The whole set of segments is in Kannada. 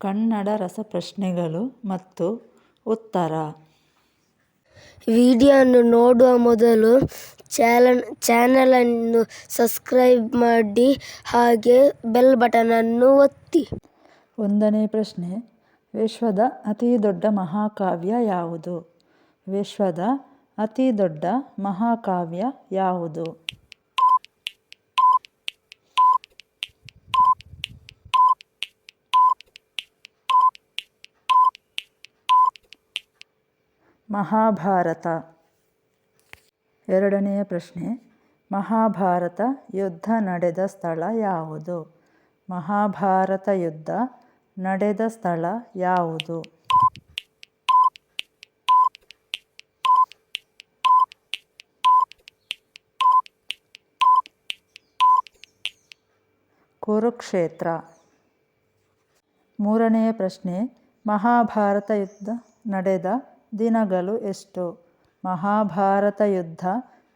ಕನ್ನಡ ರಸಪ್ರಶ್ನೆಗಳು ಮತ್ತು ಉತ್ತರ. ವಿಡಿಯೋವನ್ನು ನೋಡುವ ಮೊದಲು ಚಾನಲ್ ಚಾನಲನ್ನು ಸಬ್ಸ್ಕ್ರೈಬ್ ಮಾಡಿ ಹಾಗೆ ಬೆಲ್ ಬಟನನ್ನು ಒತ್ತಿ. ಒಂದನೇ ಪ್ರಶ್ನೆ ವಿಶ್ವದ ಅತಿ ದೊಡ್ಡ ಮಹಾಕಾವ್ಯ ಯಾವುದು? ವಿಶ್ವದ ಅತಿ ದೊಡ್ಡ ಮಹಾಕಾವ್ಯ ಯಾವುದು? ಮಹಾಭಾರತ. ಎರಡನೆಯ ಪ್ರಶ್ನೆ, ಮಹಾಭಾರತ ಯುದ್ಧ ನಡೆದ ಸ್ಥಳ ಯಾವುದು? ಮಹಾಭಾರತ ಯುದ್ಧ ನಡೆದ ಸ್ಥಳ ಯಾವುದು? ಕುರುಕ್ಷೇತ್ರ. ಮೂರನೆಯ ಪ್ರಶ್ನೆ, ಮಹಾಭಾರತ ಯುದ್ಧ ನಡೆದ ದಿನಗಳು ಎಷ್ಟು? ಮಹಾಭಾರತ ಯುದ್ಧ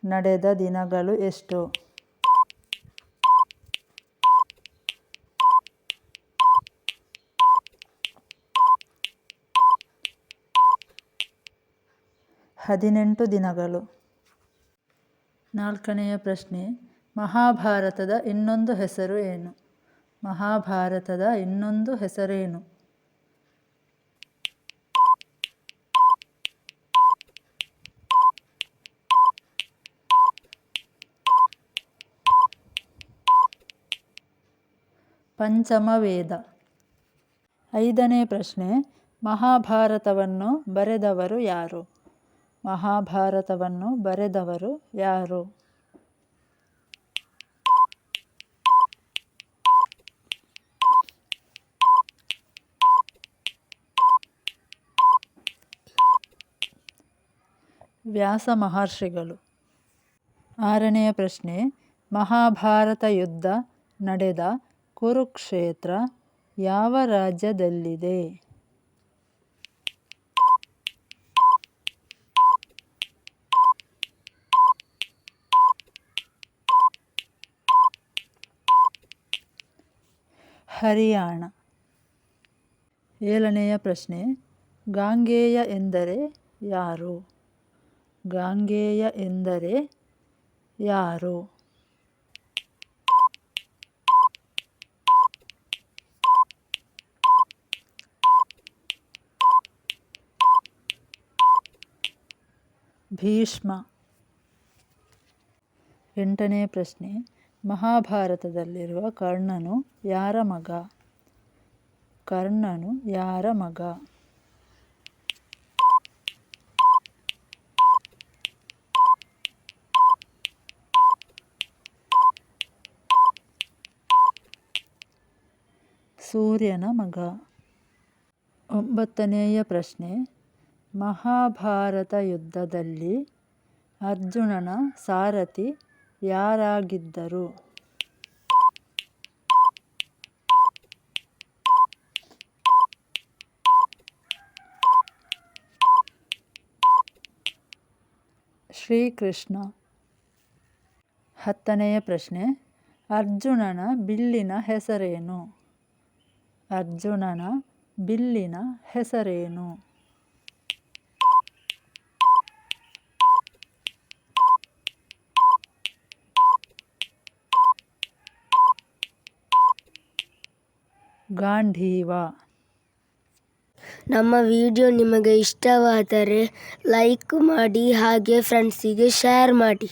ನಡೆದ ದಿನಗಳು ಎಷ್ಟು? ಹದಿನೆಂಟು ದಿನಗಳು. ನಾಲ್ಕನೆಯ ಪ್ರಶ್ನೆ. ಮಹಾಭಾರತದ ಇನ್ನೊಂದು ಹೆಸರು ಏನು? ಮಹಾಭಾರತದ ಇನ್ನೊಂದು ಹೆಸರೇನು? ಪಂಚಮ ವೇದ ಐದನೇ ಪ್ರಶ್ನೆ, ಮಹಾಭಾರತವನ್ನು ಬರೆದವರು ಯಾರು? ಮಹಾಭಾರತವನ್ನು ಬರೆದವರು ಯಾರು? ವ್ಯಾಸ ಮಹರ್ಷಿಗಳು. ಆರನೆಯ ಪ್ರಶ್ನೆ, ಮಹಾಭಾರತ ಯುದ್ಧ ನಡೆದ ಕುರುಕ್ಷೇತ್ರ ಯಾವ ರಾಜ್ಯದಲ್ಲಿದೆ? ಹರಿಯಾಣ. ಏಳನೆಯ ಪ್ರಶ್ನೆ ಗಾಂಗೇಯ ಎಂದರೆ ಯಾರು? ಗಾಂಗೇಯ ಎಂದರೆ ಯಾರು? ಭೀಷ್ಮ. ಎಂಟನೇ ಪ್ರಶ್ನೆ. ಮಹಾಭಾರತದಲ್ಲಿರುವ ಕರ್ಣನು ಯಾರ ಮಗ? ಕರ್ಣನು ಯಾರ ಮಗ? ಸೂರ್ಯನ ಮಗ. ಒಂಬತ್ತನೆಯ ಪ್ರಶ್ನೆ. ಮಹಾಭಾರತ ಯುದ್ಧದಲ್ಲಿ ಅರ್ಜುನನ ಸಾರಥಿ ಯಾರಾಗಿದ್ದರು? ಶ್ರೀಕೃಷ್ಣ. ಹತ್ತನೆಯ ಪ್ರಶ್ನೆ. ಅರ್ಜುನನ ಬಿಲ್ಲಿನ ಹೆಸರೇನು? ಅರ್ಜುನನ ಬಿಲ್ಲಿನ ಹೆಸರೇನು? ಗಾಂಧೀವ. ನಮ್ಮ ವಿಡಿಯೋ ನಿಮಗೆ ಇಷ್ಟವಾದರೆ ಲೈಕ್ ಮಾಡಿ ಹಾಗೆ ಫ್ರೆಂಡ್ಸಿಗೆ ಶೇರ್ ಮಾಡಿ.